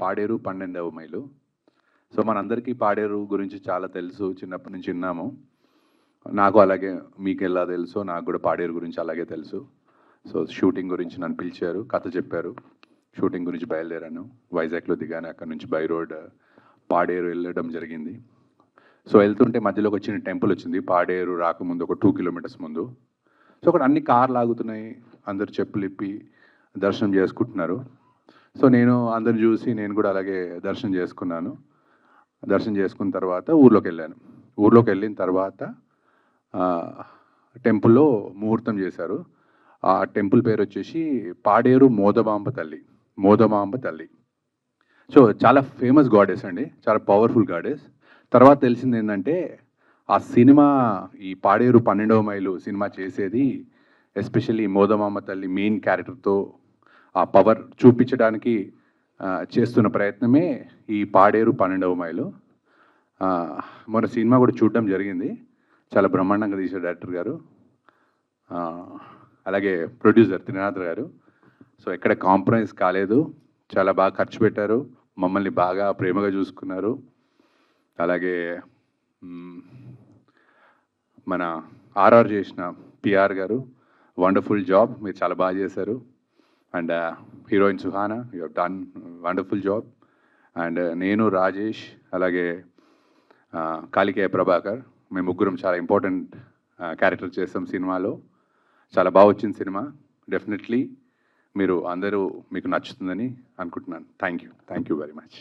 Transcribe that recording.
పాడేరు పన్నెండవ మైలు. సో మనందరికీ పాడేరు గురించి చాలా తెలుసు. చిన్నప్పటి నుంచి విన్నాము. నాకు అలాగే మీకు ఎలా తెలుసు నాకు కూడా పాడేరు గురించి అలాగే తెలుసు. సో షూటింగ్ గురించి నన్ను పిలిచారు కథ చెప్పారు. షూటింగ్ గురించి బయలుదేరాను. వైజాగ్లో దిగాను. అక్కడ నుంచి బై రోడ్ పాడేరు వెళ్ళడం జరిగింది. సో వెళ్తుంటే మధ్యలో ఒక చిన్న టెంపుల్ వచ్చింది. పాడేరు రాకముందు ఒక టూ కిలోమీటర్స్ ముందు. సో అక్కడ అన్ని కార్లు ఆగుతున్నాయి. అందరు చెప్పులు ఇప్పి దర్శనం చేసుకుంటున్నారు. సో నేను అందరిని చూసి నేను కూడా అలాగే దర్శనం చేసుకున్నాను. దర్శనం చేసుకున్న తర్వాత ఊర్లోకి వెళ్ళాను. ఊర్లోకి వెళ్ళిన తర్వాత టెంపుల్లో ముహూర్తం చేశారు. ఆ టెంపుల్ పేరు వచ్చేసి పాడేరు మోదమాంబ తల్లి మోదమాంబ తల్లి. సో చాలా ఫేమస్ గాడెస్ అండి. చాలా పవర్ఫుల్ గాడెస్. తర్వాత తెలిసింది ఏంటంటే ఆ సినిమా ఈ పాడేరు పన్నెండవ మైలు సినిమా చేసేది ఎస్పెషల్లీ మోదమాంబ తల్లి మెయిన్ క్యారెక్టర్తో ఆ పవర్ చూపించడానికి చేస్తున్న ప్రయత్నమే ఈ పాడేరు పన్నెండవ మైలు. మన సినిమా కూడా చూడడం జరిగింది. చాలా బ్రహ్మాండంగా తీసే డైరెక్టర్ గారు. అలాగే ప్రొడ్యూసర్ త్రినాథ్ గారు. సో ఎక్కడ కాంప్రమైజ్ కాలేదు. చాలా బాగా ఖర్చు పెట్టారు. మమ్మల్ని బాగా ప్రేమగా చూసుకున్నారు. అలాగే మన ఆర్ఆర్ చేసిన పిఆర్ గారు వండర్ఫుల్ జాబ్ మీరు చాలా బాగా చేశారు. And heroine Suhana you have done wonderful job and నేను రాజేష్ అలాగే uh, కాళికేయ ప్రభాకర్ మేము ముగ్గురం చాలా ఇంపార్టెంట్ క్యారెక్టర్ uh, చేస్తాం సినిమాలో. చాలా బాగా వచ్చింది సినిమా. డెఫినెట్లీ మీరు అందరూ మీకు నచ్చుతుందని అనుకుంటున్నాను. Thank you thank you very much